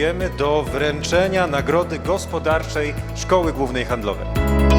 przystępujemy do wręczenia Nagrody Gospodarczej Szkoły Głównej Handlowej.